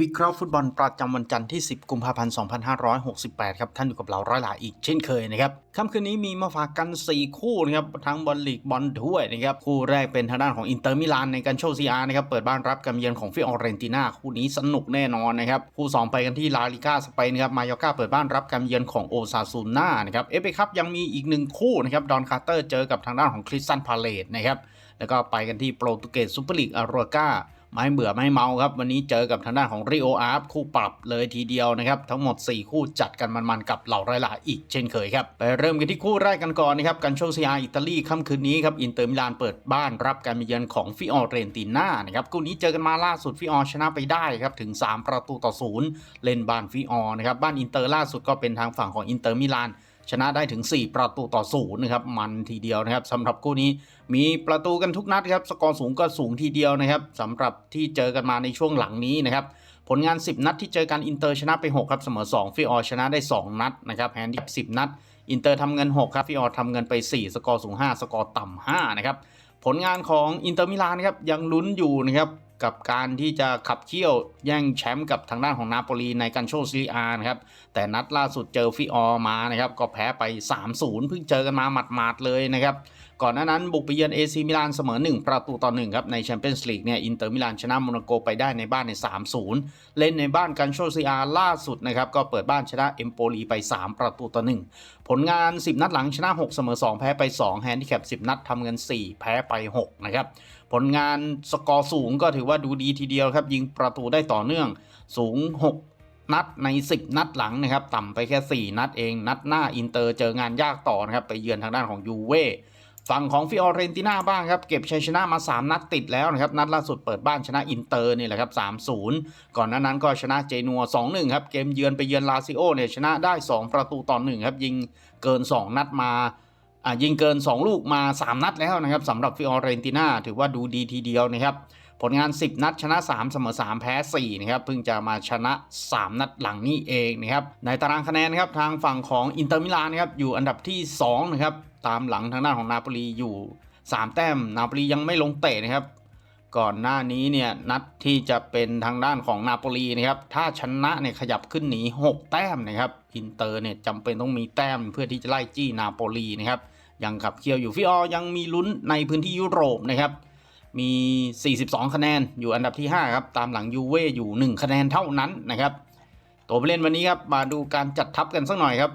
วิเคราะห์ฟุตบอลประจำวันจันทร์ที่ 10 กุมภาพันธ์ 2568 ครับ ท่านอยู่กับเราร้อยหลาอีกเช่นเคยนะครับค่ำคืนนี้มีมาฝากกัน 4 คู่นะครับ ทั้งบอลลีกบอลถ้วยนะครับ คู่แรกเป็นทางด้านของอินเตอร์มิลานในการโชว์ซีอาร์นะครับ เปิดบ้านรับการเยือนของฟิออเรนติน่า คู่นี้สนุกแน่นอนนะครับ คู่ 2 ไปกันที่ลาลิก้าสเปนครับ มายอกาเปิดบ้านรับการเยือนของโอซาซูน่านะครับเอฟเอคัพยังมีอีกหนึ่งคู่นะครับ ดอนคาร์เตอร์เจอกับทางด้านของคริสตันพาเลตนะครับ แล้วก็ไปกันที่โปรตุเกสซูเปอร์ลีกอารัวกา ไม่เบื่อไม่เมาครับ วันนี้เจอกับทางด้านของริโออาร์คู่ปรับเลยทีเดียวนะครับ ทั้งหมด 4 คู่จัดกันมันๆกับเหล่าไรล่ะอีกเช่นเคยครับ ไปเริ่มกันที่คู่แรกกันก่อนนะครับกันโชซีอาอิตาลีค่ำคืนนี้ครับ อินเตอร์มิลานเปิดบ้านรับการมาเยือนของฟิออเรนติน่านะครับคู่นี้เจอกันมาล่าสุดฟิออชนะไปได้ครับถึง 3 ประตูต่อศูนย์เล่นบ้านฟิออนะครับบ้านอินเตอร์ล่าสุดก็เป็นทางฝั่งของอินเตอร์มิลาน ชนะได้ถึง 4 ประตูต่อศูนย์นะครับมันทีเดียวนะครับสำหรับคู่นี้มีประตูกันทุกนัดครับสกอร์สูงก็สูงทีเดียวนะครับสำหรับที่เจอกันมาในช่วงหลังนี้นะครับผลงาน 10 นัดที่เจอกันอินเตอร์ชนะไป 6 ครับ เสมอ 2 ฟิออชนะได้ 2 นัดนะครับแฮนดิ10 นัด อินเตอร์ทำเงิน 6 ครับฟิออทำเงินไป 4 สกอร์สูง 5 สกอร์ต่ำ5นะครับผลงานของอินเตอร์มิลานครับยังลุ้นอยู่นะครับ กับการที่จะขับเคี่ยวแย่งแชมป์กับทางด้านของนาโปลีในการโชว์ซีอาร์นะครับ แต่นัดล่าสุดเจอฟิออมานะครับ ก็แพ้ไป 3-0 เพิ่งเจอกันมาหมาดๆเลยนะครับ ก่อนหน้านั้นบุกไปเยือนเอซีมิลานเสมอ 1 ประตูต่อ1ครับในแชมเปี้ยนส์ลีกเนี่ยอินเตอร์มิลานชนะโมนาโกไปได้ในบ้านใน 3-0 เล่นในบ้านกันโชซีอาร์ล่าสุดนะครับก็เปิดบ้านชนะเอมโปลีไป 3 ประตูต่อ1ผลงาน 10 นัดหลังชนะ 6 เสมอ 2 แพ้ไป 2 แฮนดิแคป 10 นัดทำเงิน 4 แพ้ไป 6 นะครับ ผลงานสกอร์สูงก็ถือว่าดูดีทีเดียวครับยิงประตูได้ต่อเนื่องสูง 6นัดใน 10 นัดหลังนะครับ ต่ำไปแค่ 4 นัดเอง นัดหน้าอินเตอร์เจองานยากต่อนะครับ ไปเยือนทางด้านของยูเว่ ฝั่งของฟิออเรนติน่าบ้างครับ เก็บชัยชนะมา 3 นัดติดแล้วนะครับ นัดล่าสุดเปิดบ้านชนะอินเตอร์นี่แหละครับ 3-0 ก่อนหน้านั้นก็ชนะเจนัว 2-1 ครับ เกมเยือนไปเยือนลาซิโอเนี่ยชนะได้ 2 ประตูต่อ1ครับ ยิงเกิน 2 นัดมาอ่ายิงเกิน 2 ลูกมา 3 นัดแล้วนะครับสำหรับฟิออเรนติน่าถือว่าดูดีทีเดียวนะครับ ผลงาน 10 นัดชนะ 3 เสมอ 3 แพ้ 4 นะครับ เพิ่งจะมาชนะ 3 นัดหลังนี้เองนะครับ ในตารางคะแนนนะครับ ทางฝั่งของอินเตอร์มิลานนะครับ อยู่อันดับที่ 2 นะครับ ตามหลังทางด้านของนาโปลีอยู่ 3 แต้ม นาโปลียังไม่ลงเตะนะครับ ก่อนหน้านี้เนี่ย นัดที่จะเป็นทางด้านของนาโปลีนะครับ ถ้าชนะเนี่ยขยับขึ้นหนี 6 แต้มนะครับ อินเตอร์เนี่ยจำเป็นต้องมีแต้มเพื่อที่จะไล่จี้นาโปลีนะครับยังขับเคี่ยวอยู่ฟิออยังมีลุ้นในพื้นที่ยุโรปนะครับ มี 42 คะแนนอยู่อันดับที่ 5 ครับ ตามหลังยูเว่อยู่ 1 คะแนนเท่านั้นนะครับ ตัวผู้เล่นวันนี้ครับ มาดูการจัดทัพกันสักหน่อยครับ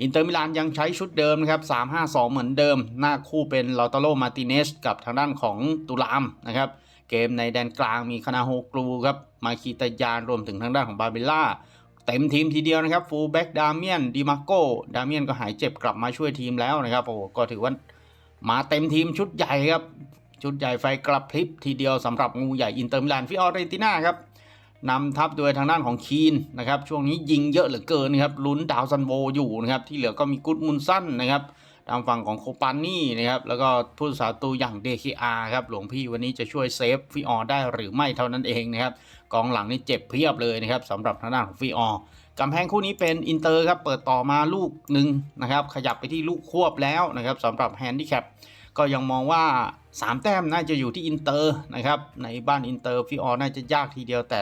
อินเตอร์มิลานยังใช้ชุดเดิมนะครับ 3-5-2 เหมือนเดิม หน้าคู่เป็นลอตาโลมาติเนสกับทางด้านของตุลามนะครับ เกมในแดนกลางมีคานาโฮกรูครับ มาคีตายานรวมถึงทางด้านของบาเบล่าเต็มทีมทีเดียวนะครับ ฟูลแบ็กดาเมียนดิมาโกดาเมียนก็หายเจ็บกลับมาช่วยทีมแล้วนะครับ โอ้ก็ถือว่ามาเต็มทีมชุดใหญ่ครับ ชุดใหญ่ไฟกระพริบทีเดียวสำหรับงูใหญ่อินเตอร์มิลานฟิออเรนติน่าครับนำทัพโดยทางด้านของคีนนะครับช่วงนี้ยิงเยอะเหลือเกินนะครับลุ้นดาวซันโวอยู่นะครับที่เหลือก็มีกุดมุนสั้นนะครับทางฝั่งของโคปานี่นะครับแล้วก็ผู้สาตูอย่างเดคอาครับหลวงพี่วันนี้จะช่วยเซฟฟิออได้หรือไม่เท่านั้นเองนะครับกองหลังนี่เจ็บเพียบเลยนะครับสำหรับทางด้านของฟิออกำแพงคู่นี้เป็นอินเตอร์ครับเปิดต่อมาลูกหนึ่งนะครับขยับไปที่ลูกควบแล้วนะครับสำหรับแฮนดิแคปก็ยังมองว่า 3 แต้มน่าจะอยู่ที่อินเตอร์นะครับ ในบ้านอินเตอร์ฟิออน่าจะยากทีเดียวแต่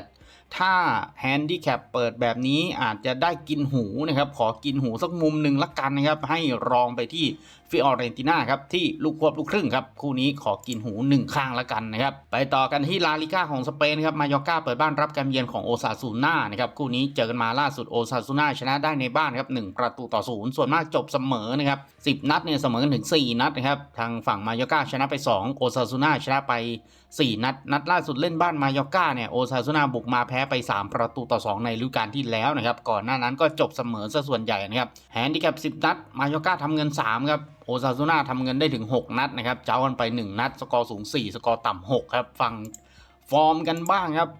ถ้าแฮนดี้แคปเปิดแบบนี้อาจจะได้กินหูนะครับ ขอกินหูสักมุมหนึ่งละกันนะครับ ให้รองไปที่ ฟิออเรนติน่าครับที่ลูกควบลูกครึ่งครับคู่นี้ขอกินหู1ข้างละกันนะครับไปต่อกันที่ลาลิก้าของสเปนครับมายอกาเปิดบ้านรับการเยือนของโอซาซูน่านะครับคู่นี้เจอกันมาล่าสุดโอซาซูน่าชนะได้ในบ้านครับ1ประตูต่อศูนย์ส่วนมากจบเสมอนะครับ10นัดเนี่ยเสมอกันถึง 4 นัดนะครับทางฝั่งมายอกาชนะไป 2 โอซาซูน่าชนะไป 4 นัด นัดล่าสุดเล่นบ้านมายอกาเนี่ยโอซาซูน่าบุกมาแพ้ไป 3 ประตูต่อ 2 ในฤดูกาลที่แล้วนะครับก่อนหน้านั้นก็จบเสมอซะส่วนใหญ่นะครับแฮนดิแคป10 นัดมายอกาทำเงิน3ครับโอซาซูน่าทำเงินได้ถึง 6 นัดนะครับ เจ้ากันไป 1 นัด สกอร์สูง 4 สกอร์ต่ำ6ครับ ฟังฟอร์มกันบ้างครับ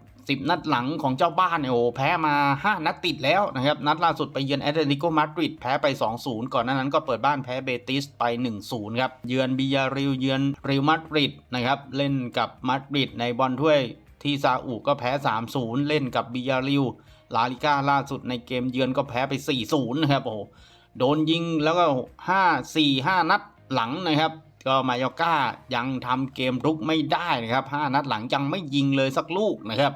10 นัดหลังของเจ้าบ้านเนี่ยโอ้แพ้มา 5 นัดติดแล้วนะครับ นัดล่าสุดไปเยือนแอตเลติโกมาดริดแพ้ไป 2-0 ก่อนหน้านั้นก็เปิดบ้านแพ้เบติสไป 1-0 ครับ เยือนบิยาริลเยือนเรอัลมาดริดนะครับ เล่นกับมาดริดในบอลถ้วยที่ซาอุก็แพ้ 3-0 เล่นกับบิยาริลลาลิก้าล่าสุดในเกมเยือนก็แพ้ไป 4-0 นะครับโอ้ โดนยิงแล้วก็5 4 5นัดหลังนะครับ ก็มายอก้ายังทำเกมรุกไม่ได้นะครับ5นัดหลังยังไม่ยิงเลยสักลูกนะครับ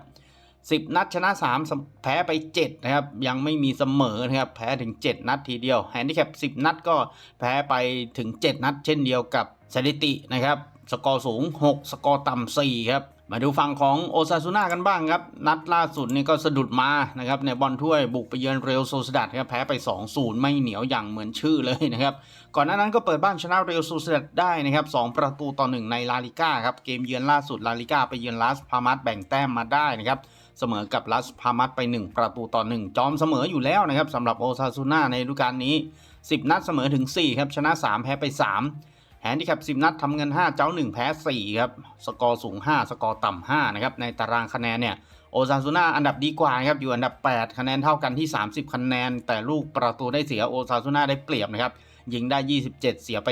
10นัดชนะ3แพ้ไป7นะครับ ยังไม่มีเสมอนะครับ แพ้ถึง7นัดทีเดียวแฮนดิแคป10นัดก็แพ้ไปถึง7นัด เช่นเดียวกับสถิตินะครับ สกอร์สูง6สกอร์ต่ำ4ครับ มาดูฝั่งของโอซาซูน่ากันบ้างครับ นัดล่าสุดนี่ก็สะดุดมานะครับในบอลถ้วยบุกไปเยือนเรลโซซดัดครับแพ้ไป 2-0 ไม่เหนียวอย่างเหมือนชื่อเลยนะครับ ก่อนหน้านั้นก็เปิดบ้านชนะเรลโซซดัดได้นะครับ2ประตูต่อ 1 ในลาลิก้าครับ เกมเยือนล่าสุดลาลิก้าไปเยือนลาสพามัสแบ่งแต้มมาได้นะครับเสมอกับลัสพามัสไป 1 ประตูต่อ 1 จอมเสมออยู่แล้วนะครับสำหรับโอซาซูน่าในฤดูกาลนี้ 10 นัดเสมอถึง4ครับชนะ 3 แพ้ไป 3 แฮนดิแคป10นัดทำเงิน 5 เจ้า 1 แพ้ 4 ครับ สกอร์สูง 5 สกอร์ต่ำ5นะครับในตารางคะแนนเนี่ยโอซาซูน่าอันดับดีกว่าครับอยู่อันดับ 8 คะแนนเท่ากันที่ 30 คะแนน แต่ลูกประตูได้เสียโอซาซูน่าได้เปรียบนะครับยิงได้ 27 เสียไป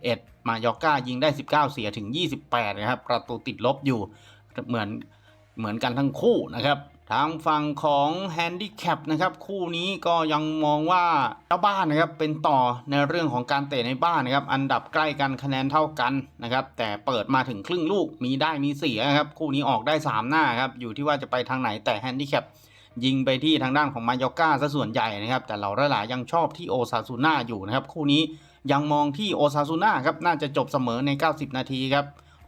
31 มายอก้ายิงได้ 19 เสียถึง 28 นะครับ ประตูติดลบอยู่เหมือนเหมือนกันทั้งคู่นะครับ ทางฝั่งของแฮนดิแคปนะครับคู่นี้ก็ยังมองว่าเจ้าบ้านนะครับเป็นต่อในเรื่องของการเตะในบ้านนะครับอันดับใกล้กันคะแนนเท่ากันนะครับแต่เปิดมาถึงครึ่งลูกมีได้มีเสียครับคู่นี้ออกได้ 3 หน้าครับอยู่ที่ว่าจะไปทางไหนแต่แฮนดิแคปยิงไปที่ทางด้านของมายอก้าซะส่วนใหญ่นะครับแต่เราหลายๆยังชอบที่โอซาซูน่าอยู่นะครับคู่นี้ยังมองที่โอซาซูน่าครับน่าจะจบเสมอใน 90 นาทีครับ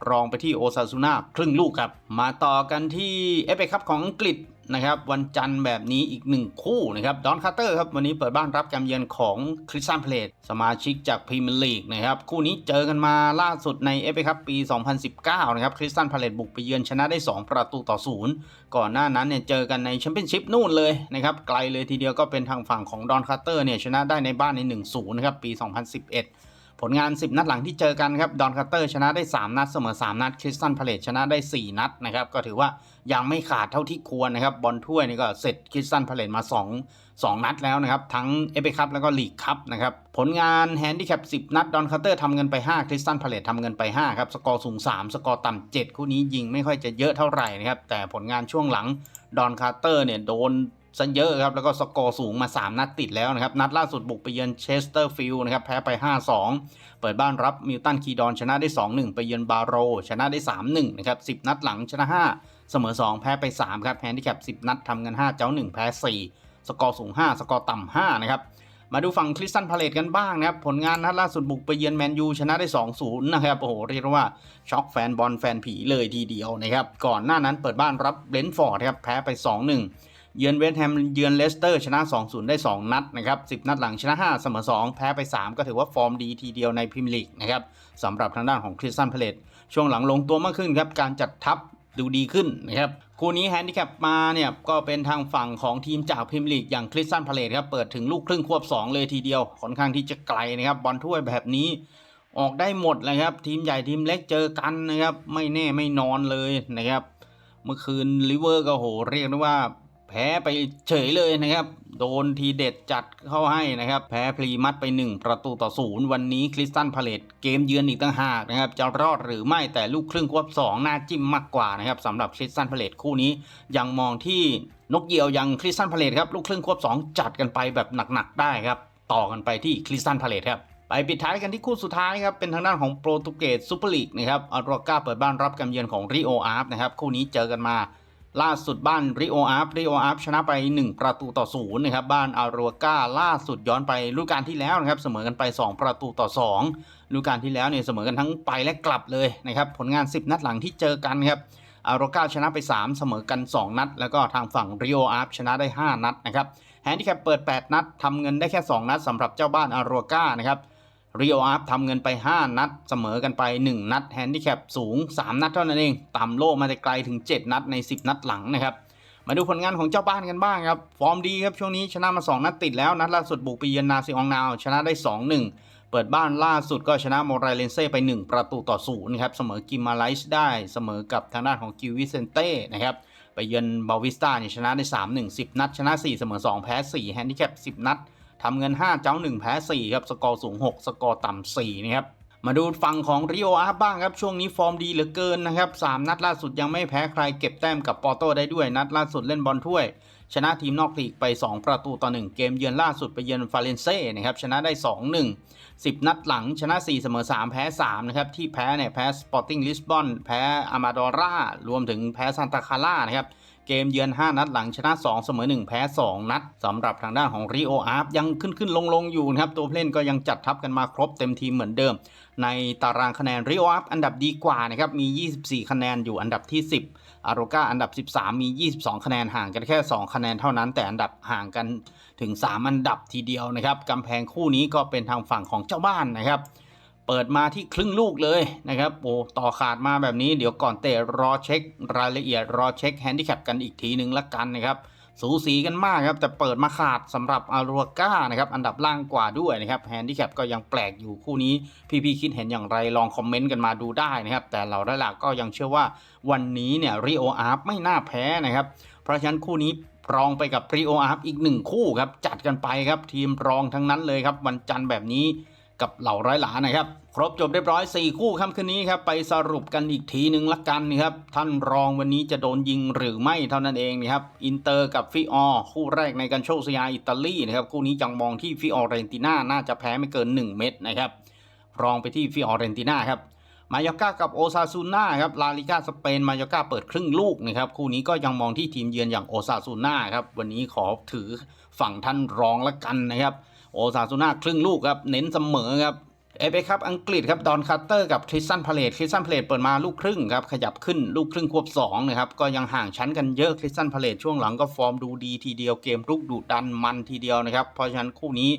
รองไปที่โอซาซูน่าครึ่งลูกครับ มาต่อกันที่เอฟเอคัพของอังกฤษ นะครับวันจันทร์แบบนี้อีกหนึ่งคู่นะครับดอนคาร์เตอร์ครับวันนี้เปิดบ้านรับการเยือนของคริสตันเพลตสมาชิกจากพรีเมียร์ลีกนะครับคู่นี้เจอกันมาล่าสุดในเอฟเอคัพปี 2019 นะครับคริสตันเพลตบุกไปเยือนชนะได้ 2 ประตูต่อศูนย์ก่อนหน้านั้นเนี่ยเจอกันในแชมเปี้ยนชิพนู่นเลยนะครับไกลเลยทีเดียวก็เป็นทางฝั่งของดอนคาร์เตอร์เนี่ยชนะได้ในบ้านใน 1-0 นะครับปี 2011 ผลงาน 10 นัดหลังที่เจอกันครับดอนคาร์เตอร์ชนะได้ 3 นัดเสมอ 3 นัดคริสตันพาเลตชนะได้ 4 นัดนะครับก็ถือว่ายังไม่ขาดเท่าที่ควรนะครับบอลถ้วยนี่ก็เสร็จคริสตันพาเลตมา 2 2 นัดแล้วนะครับ ทั้งเอฟเอคัพแล้วก็ลีกคัพนะครับ ผลงานแฮนดิแคป10 นัด ดอนคาร์เตอร์ทำเงินไป 5 คริสตันพาเลตทำเงินไป 5 ครับ สกอร์สูง 3 สกอร์ต่ำ7 คู่นี้ยิงไม่ค่อยจะเยอะเท่าไหร่นะครับ แต่ผลงานช่วงหลัง ดอนคาร์เตอร์เนี่ยโดน ซะเยอะครับ แล้วก็สกอร์สูงมา 3 นัดติดแล้วนะครับ นัดล่าสุดบุกไปเยือนเชสเตอร์ฟิลด์นะครับ แพ้ไป 5-2 เปิดบ้านรับมิลตันคีดอนชนะได้ 2-1 ไปเยือนบาโร ชนะได้ 3-1 นะครับ 10 นัดหลังชนะ 5 เสมอ 2 แพ้ไป 3 ครับแฮนดิแคป10 นัดทำเงิน 5 เจ้า 1 แพ้ 4 สกอร์สูง 5 สกอร์ต่ำ5นะครับมาดูฝั่งคริสตันพาเลตกันบ้างนะครับ ผลงานนัดล่าสุดบุกไปเยือนแมนยูชนะได้ 2-0 นะครับ โอ้โห เรียกว่า ช็อกแฟนบอลแฟนผีเลยทีเดียวนะครับ ก่อนหน้านั้นเปิดบ้านรับเบรนท์ฟอร์ดครับ แพ้ไป 2-1 เยือนเวสต์แฮมเยือนเลสเตอร์ชนะ 2-0 ได้ 2 นัดนะครับ10 นัดหลังชนะ 5 เสมอ 2 แพ้ไป 3 ก็ถือว่าฟอร์มดีทีเดียวในพรีเมียร์ลีกนะครับสำหรับทางด้านของคริสตันพาเลตช่วงหลังลงตัวมากขึ้นครับการจัดทัพดูดีขึ้นนะครับคู่นี้แฮนดิแคปมาเนี่ยก็เป็นทางฝั่งของทีมจากพรีเมียร์ลีกอย่างคริสตันพาเลตครับเปิดถึงลูกครึ่งควบ 2 เลยทีเดียวค่อนข้างที่จะไกลนะครับบอลถ้วยแบบนี้ออกได้หมดเลยครับ ทีมใหญ่ทีมเล็กเจอกันนะครับ ไม่แน่ไม่นอนเลยนะครับ เมื่อคืนลิเวอร์ก็โหเรียกได้ว่า พ้ไปเฉยเลยนะครับ โดนทีเด็ดจัดเข้าให้นะครับ แพ้พรีมัดไป 1 ประตูต่อศูนย์วันนี้คริสตันพาเลตเกมเยือนอีกต่างหากนะครับ จะรอดหรือไม่แต่ลูกครึ่งควบ2น่าจิ้มมากกว่านะครับสำหรับคริสตันพาเลตคู่นี้ยังมองที่นกเหยี่ยวยังคริสตันพาเลตครับลูกครึ่งควบ2 จัดกันไปแบบหนักๆได้ครับต่อกันไปที่คริสตันพาเลตครับไปปิดท้ายกันที่คู่สุดท้ายครับ เป็นทางด้านของโปรตุเกสซูเปอร์ลีกนะครับอาโรกาเปิดบ้านรับการเยือนของริโออาร์ฟนะครับ คู่นี้เจอกันมา ล่าสุดบ้านริโออาร์ฟริโออาร์ฟชนะไป 1 ประตูต่อศูนย์นะครับบ้านอารัวกาล่าสุดย้อนไปฤดูกาลที่แล้วนะครับเสมอกันไป 2 ประตูต่อ2ฤดูกาลที่แล้วเนี่ยเสมอกันทั้งไปและกลับเลยนะครับผลงาน 10 นัดหลังที่เจอกันครับอารัวกาชนะไป 3 เสมอกัน 2 นัด แล้วก็ทางฝั่งริโออาร์ฟชนะได้ 5 นัดนะครับแฮนดิแคปเปิด 8 นัดทำเงินได้แค่ 2 นัดสำหรับเจ้าบ้านอารัวกานะครับ รีโออาร์ฟทำเงินไป 5 นัด เสมอกันไป 1 นัดแฮนดิแคปสูง 3 นัดเท่านั้นเอง ต่ำโลกมาแต่ไกลถึง 7 นัดใน 10 นัดหลังนะครับ มาดูผลงานของเจ้าบ้านกันบ้างครับ ฟอร์มดีครับ ช่วงนี้ชนะมา 2 นัดติดแล้ว นัดล่าสุดบุกไปเยือนนาซิองนาว ชนะได้ 2-1 เปิดบ้านล่าสุดก็ชนะโมไรเลนเซ่ไป 1 ประตูต่อศูนย์ครับ เสมอกิมมาไลส์ได้ เสมอกับทางด้านของกิววิเซนเต้นะครับไปเยือนบาวิสตาเนี่ยชนะได้ 3-1 10 นัด ชนะ 4 เสมอ 2 แพ้ 4 แฮนดิแคป 10 นัด ทำเงิน 5 เจ้า 1 แพ้ 4 ครับ สกอร์สูง 6 สกอร์ต่ำ4นะครับมาดูฝั่งของริโออาร์บ้างครับ ช่วงนี้ฟอร์มดีเหลือเกินนะครับ 3 นัดล่าสุดยังไม่แพ้ใครเก็บแต้มกับปอร์โตได้ด้วย นัดล่าสุดเล่นบอลถ้วย ชนะทีมนอกลีกไป 2 ประตูต่อ 1 เกมเยือนล่าสุดไปเยือนฟาเรนเซ่นะครับชนะได้ 2-1 10 นัดหลังชนะ 4 เสมอ 3 แพ้ 3 นะครับ ที่แพ้เนี่ยแพ้สปอร์ติ้งลิสบอนแพ้อามาดอร่ารวมถึงแพ้ซานตาคาร่านะครับ เกมเยือน 5 นัดหลังชนะ 2 เสมอ 1 แพ้ 2 นัดสำหรับทางด้านของริโออาร์ฟยังขึ้นขึ้นลงลงอยู่นะครับ ตัวเล่นก็ยังจัดทัพกันมาครบเต็มทีมเหมือนเดิม ในตารางคะแนนริโออาร์ฟอันดับดีกว่านะครับ มี 24 คะแนนอยู่อันดับที่ 10 อาโรกาอันดับ 13 มี 22 คะแนนห่างกันแค่ 2 คะแนนเท่านั้น แต่อันดับห่างกันถึง 3 อันดับทีเดียวนะครับกำแพงคู่นี้ก็เป็นทางฝั่งของเจ้าบ้านนะครับ เปิดมาที่ครึ่งลูกเลยนะครับโอ้ต่อขาดมาแบบนี้เดี๋ยวก่อนเตะรอเช็ค รายละเอียดรอเช็คแฮนดิแคปกันอีกทีหนึ่งละกันนะครับสูสีกันมากครับแต่เปิดมาขาดสำหรับอารัวก้านะครับอันดับล่างกว่าด้วยนะครับแฮนดิแคปก็ยังแปลกอยู่คู่นี้ พี่ๆคิดเห็นอย่างไรลองคอมเมนต์กันมาดูได้นะครับแต่เราได้หลักก็ยังเชื่อว่าวันนี้เนี่ยริโออาร์ไม่น่าแพ้นะครับเพราะฉะนั้นคู่นี้รองไปกับริโออาร์อีกหนึ่งคู่ครับจัดกันไปครับทีมรองทั้งนั้นเลยครับวันจันทร์แบบนี้ กับเหล่าร้อยหลานะครับ ครบจบเรียบร้อย 4 คู่ค่ำคืนนี้ครับไปสรุปกันอีกทีหนึ่งละกันนะครับท่านรองวันนี้จะโดนยิงหรือไม่เท่านั้นเองนะครับอินเตอร์กับฟิออร์คู่แรกในกันโชคสยาอิตาลีนะครับคู่นี้จังมองที่ฟิออเรนติน่าน่าจะแพ้ไม่เกิน 1 เม็ดนะครับรองไปที่ฟิออเรนติน่าครับมายอร์ก้ากับโอซาซูน่าครับลาลิก้าสเปนมายอก้าเปิดครึ่งลูกนะครับคู่นี้ก็ยังมองที่ทีมเยือนอย่างโอซาซูน่าครับวันนี้ขอถือฝั่งท่านรองละกันนะครับ โอซาซูน่าครึ่งลูกครับ เน้นเสมอครับเอฟเอครับอังกฤษครับดอนคัตเตอร์กับคริสตันพาเลตคริสตันพาเลตเปิดมาลูกครึ่งครับขยับขึ้นลูกครึ่งควบ2นะครับก็ยังห่างชั้นกันเยอะคริสตันพาเลตช่วงหลังก็ฟอร์มดูดีทีเดียวเกมรุกดุดันมันทีเดียวนะครับเพราะฉะนั้นคู่นี้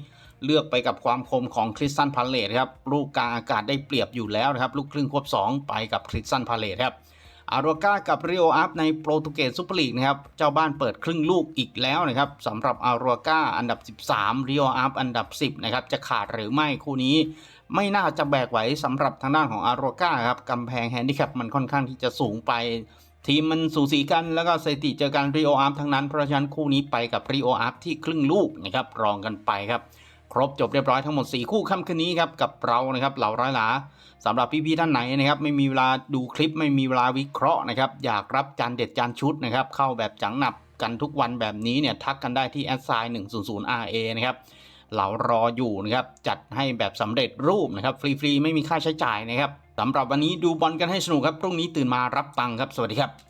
เลือกไปกับความคมของคริสตันพาเลตครับลูกกลางอากาศได้เปรียบอยู่แล้วนะครับลูกครึ่งควบ2ไปกับคริสตันพาเลตครับ อารัวกากับริโออัพในโปรตุเกสซูเปอร์ลีกนะครับ เจ้าบ้านเปิดครึ่งลูกอีกแล้วนะครับสำหรับอารัวกาอันดับ 13ริโออัพอันดับ 10 นะครับ จะขาดหรือไม่คู่นี้ไม่น่าจะแบกไหวสำหรับทางด้านของอารัวกาครับกำแพงแฮนดิแคปมันค่อนข้างที่จะสูงไป ทีมมันสูสีกันแล้วก็สถิติเจอกันริโออัพทั้งนั้นเพราะฉะนั้นคู่นี้ไปกับริโออัพที่ครึ่งลูกนะครับรองกันไปครับ ครบจบเรียบร้อยทั้งหมด 4 คู่ค่ำคืนนี้ครับกับเรานะครับเหล่าร้อยหลาสำหรับพี่ๆท่านไหนนะครับไม่มีเวลาดูคลิปไม่มีเวลาวิเคราะห์นะครับอยากรับจานเด็ดจานชุดนะครับเข้าแบบจังหนับกันทุกวันแบบนี้เนี่ยทักกันได้ที่แอดไซน์100 RA นะครับเหล่ารออยู่นะครับจัดให้แบบสำเร็จรูปนะครับฟรีๆไม่มีค่าใช้จ่ายนะครับสำหรับวันนี้ดูบอลกันให้สนุกครับพรุ่งนี้ตื่นมารับตังค์ครับสวัสดีครับ